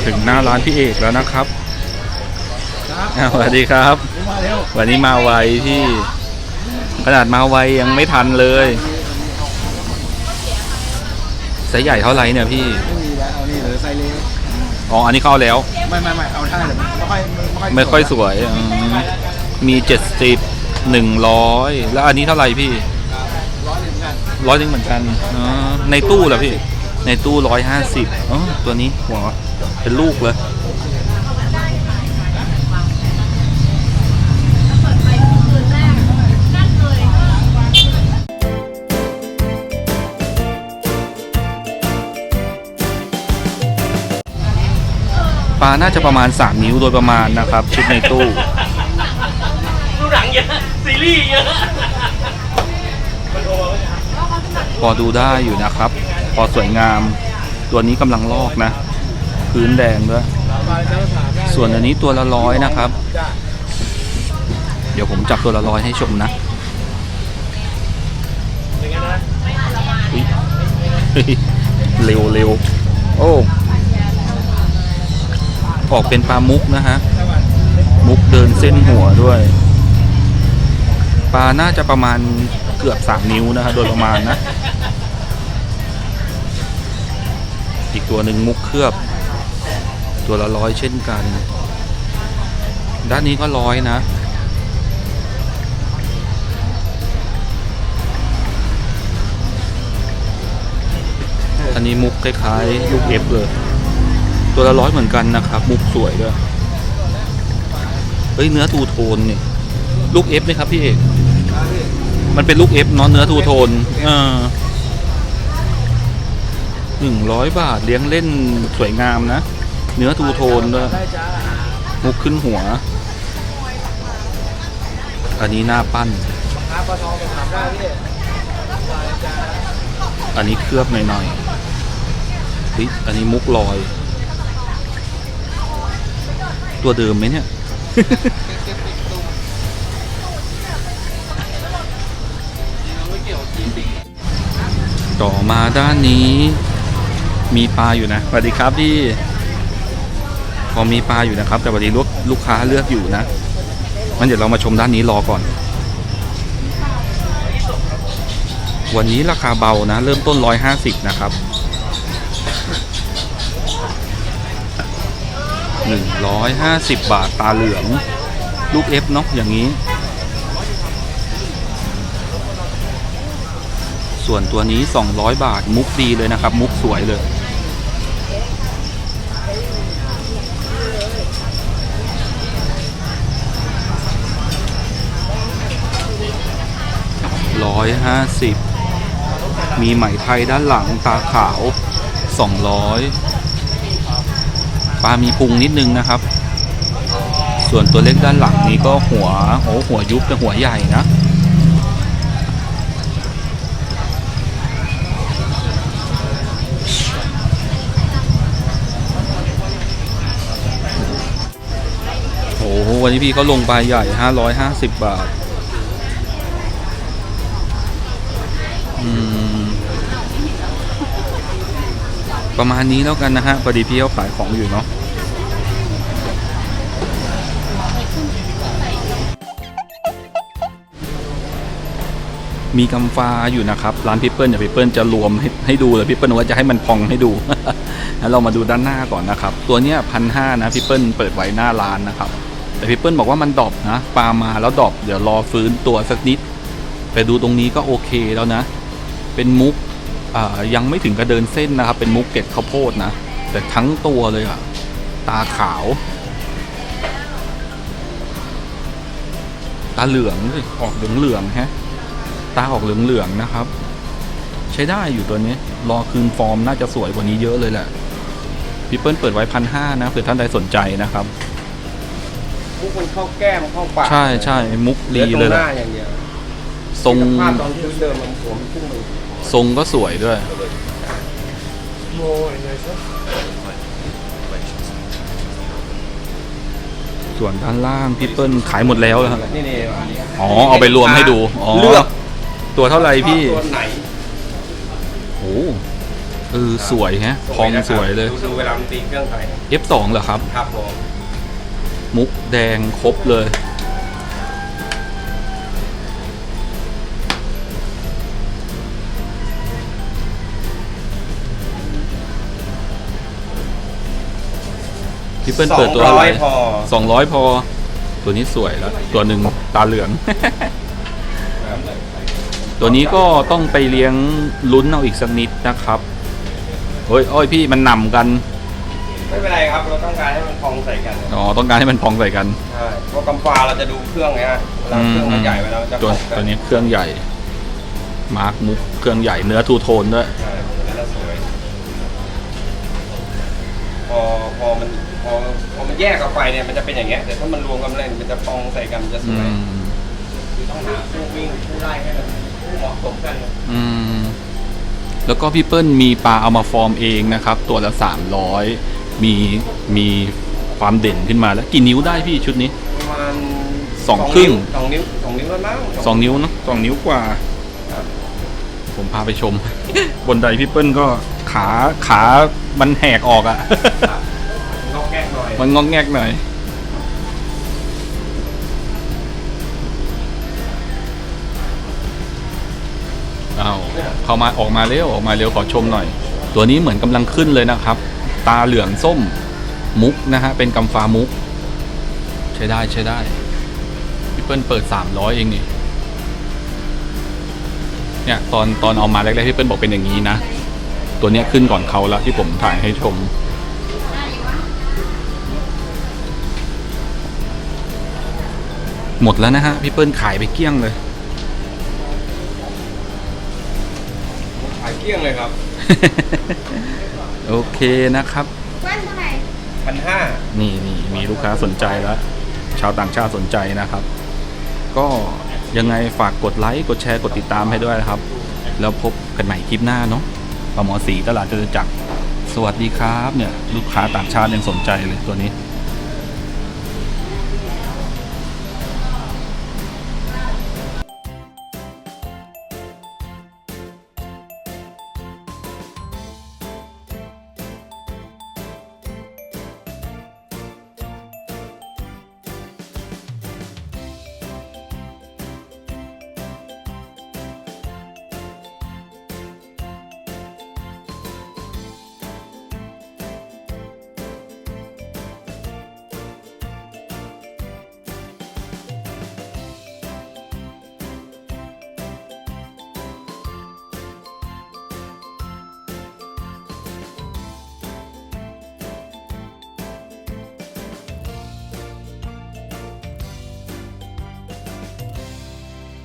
มาถึงหน้าร้านพี่เอกแล้วนะครับครับอ้าวสวัสดีครับมาเร็ววันนี้มาไวที่ขนาดมาไวยังไม่ทันเลยไซส์ใหญ่เท่าไหร่เนี่ยพี่ไม่มีแล้วเอานี่เหลือไซเล็กอ๋ออันนี้เข้าแล้ว ไม่ไม่ไม่เอาท่าเลยไม่ค่อยไม่ค่อยสวยอืมมีเจ็ดสิบหนึ่งร้อยแล้วอันนี้เท่าไหร่พี่ร้อยหนึ่งกันร้อยหนึ่งเหมือนกันอ๋อในตู้เหรอพี่ ในตู้ร้อยห้าสิบอ๋อตัวนี้หัว เป็นลูกเลยปลาน่าจะประมาณ 3 นิ้วโดยประมาณนะครับ ชุดในตู้ดูหนังเยอะซีรีส์เยอะพอดูได้อยู่นะครับ พอสวยงาม ตัวนี้กำลังลอกนะ พื้นแดงด้วย ส่วนอันนี้ตัวละร้อยนะครับ เดี๋ยวผมจับตัวละร้อยให้ชมนะเฮ้ยเร็วเร็วโอ้ออกเป็นปลามุกนะฮะ มุกเดินเส้นหัวด้วย ปลาน่าจะประมาณเกือบสามนิ้วนะฮะโดยประมาณนะ อีกตัวหนึ่งมุกเคลือบ ตัวละร้อยเช่นกัน ด้านนี้ก็ร้อยนะ อันนี้มุกคล้ายๆลูกเอฟเลย ตัวละร้อยเหมือนกันนะครับ มุกสวยด้วย เฮ้ยเนื้อทูโทนเนี่ยลูกเอฟไหมครับพี่เอกมันเป็นลูกเอฟเนาะเนื้อทูโทนเออหนึ่งร้อยบาทเลี้ยงเล่นสวยงามนะ เนื้อทูโทนด้วยมุกขึ้นหัว อันนี้หน้าปั้น อันนี้เคลือบหน่อยๆเฮ้ยอันนี้มุกลอย ตัวเดิมไหมเนี่ยต่อมาด้านนี้ มีปลาอยู่นะ สวัสดีครับพี่ พอมีปลาอยู่นะครับ แต่วันนี้ลูกลูกค้าเลือกอยู่นะงั้นเดี๋ยวเรามาชมด้านนี้รอก่อน วันนี้ราคาเบานะ เริ่มต้น 150 นะครับ150 บาทตาเหลือง ลูกเอฟเนาะอย่างนี้ ส่วนตัวนี้ 200 บาทมุกดีเลยนะครับ มุกสวยเลย ร้อยห้าสิบมีไหมไทยด้านหลังตาขาวสองร้อยปลามีพุงนิดนึงนะครับ ส่วนตัวเล็กด้านหลังนี้ก็หัวโอ้หัวยุบแต่หัวใหญ่นะโอ้วันนี้พี่เขาลงปลาใหญ่ 550 บาท ประมาณนี้แล้วกันนะฮะพอดีพี่เขาขายของอยู่เนาะมีกำฟ้าอยู่นะครับ ร้านพี่เปิ้ลเดี๋ยวพี่เปิ้ลจะรวมให้ให้ดูเลยพี่เปิ้ลว่าจะให้มันพองให้ดูแล้วเรามาดูด้านหน้าก่อนนะครับ ตัวเนี้ยพันห้านะพี่เปิ้ลเปิดไว้หน้าร้านนะครับ แต่พี่เปิ้ลบอกว่ามันดรอปนะปลามาแล้วดรอปเดี๋ยวรอฟื้นตัวสักนิด ไปดูตรงนี้ก็โอเคแล้วนะ เป็นมุก ยังไม่ถึงกระเดินเส้นนะครับ เป็นมุกเกล็ดข้าวโพดนะ แต่ทั้งตัวเลยอะตาขาว ตาเหลืองสิออกเหลืองเหลืองๆฮะ ตาออกเหลืองเหลืองๆนะครับ ใช้ได้อยู่ตัวนี้ รอคืนฟอร์มน่าจะสวยกว่านี้เยอะเลยแหละพี่เปิ้ลเปิดไว้พันห้านะเผื่อท่านใดสนใจนะครับ มุกมันเข้าแก้มเข้าปากใช่ใช่มุกเหลืดีอตรเลยงแหหละน้าอย่างเดียวทรงภาพตอนพื้นเดิมมันหัวมันพุ่งเลย ทรงก็สวยด้วยโมยเลยซะส่วนด้านล่างพี่เปิ้ลขายหมดแล้วแล้วครับนี่นี่อ๋อเอาไปรวมให้ดูอ๋อเลือกตัวเท่าไหร่พี่ตัวไหนโอ้เออสวยฮะพองสวยเลยดูดูเวลามันตีเครื่องไทย F2 เหรอครับ ครับผมมุกแดงครบเลย พี่เปิ้ลเปิดตัวสองอะร้ไรอยพอสองร้อยพอ ตัวนี้สวยแล้ว ตัวหนึ่งตาเหลือง ตัวนี้ก็ต้องไปเลี้ยงลุ้นเอาอีกสักนิดนะครับโอ้ยโอ้ยพี่มันหนำกัน ไม่เป็นไรครับเราต้องการให้มันพองใส่กันอ๋อต้องการให้มันพองใส่กันใช่เพราะกำฟ้าเราจะดูเครื่องไงฮะเวลาเครื่องมันใหญ่เวลามันจะตัวพองกัตัวนี้เครื่องใหญ่มาร์กมุกเครื่องใหญ่เนื้อทูโทนด้วยใช่แล้วก็สวยพอพอมัน พอพอมันแยกออกไปเนี่ยมันจะเป็นอย่างเงี้ยแต่ถ้ามันรวมกันเลยมันจะพองใส่กันมันจะสอืวยมคือต้องหาคู่วิ่งคู่ไล่ให้มันเหมาะสมกันอืมแล้วก็พี่เปิ้ลมีปลาเอามาฟอร์มเองนะครับ ตัวละสามร้อยมีมีความเด่นขึ้นมาแล้วกี่นิ้วได้พี่ชุดนี้ ประมาณสองครึ่ง สองนิ้วสองนิ้วแล้วมั้งสองนิ้วเนอะสองนิ้วกว่า ครับผมพาไปชม บนไดพี่เปิ้ลก็ขาขามันแหกออกอะครับงอก แงกหน่อยมันงอกแงกหน่อย เอาเข้ามาออกมาเร็วออกมาเร็วขอชมหน่อย ตัวนี้เหมือนกำลังขึ้นเลยนะครับ ตาเหลืองส้มมุกนะฮะเป็นกำฟ้ามุก ใช้ได้ใช้ได้พี่เปิ้ลเปิด 300 เองนี่เนี่ยตอนตอนเอามาแรกๆพี่เปิ้ลบอกเป็นอย่างนี้นะ ตัวเนี้ยขึ้นก่อนเขาแล้วที่ผมถ่ายให้ชม หมดแล้วนะฮะ พี่เปิ้ลขายไปเกลี้ยงเลย ขายเกลี้ยงเลยครับโอเคนะครับแว่นเท่าไหร่พันห้านี่นี่มีลูกค้าสนใจแล้ว ชาวต่างชาติสนใจนะครับ ก็ยังไงฝากกดไลค์ กดแชร์ กดติดตามให้ด้วยนะครับ แล้วพบกันใหม่คลิปหน้าเนาะปลาหมอสีตลาดจตุจักรสวัสดีครับเนี่ย ลูกค้าต่างชาติยังสนใจเลยตัวนี้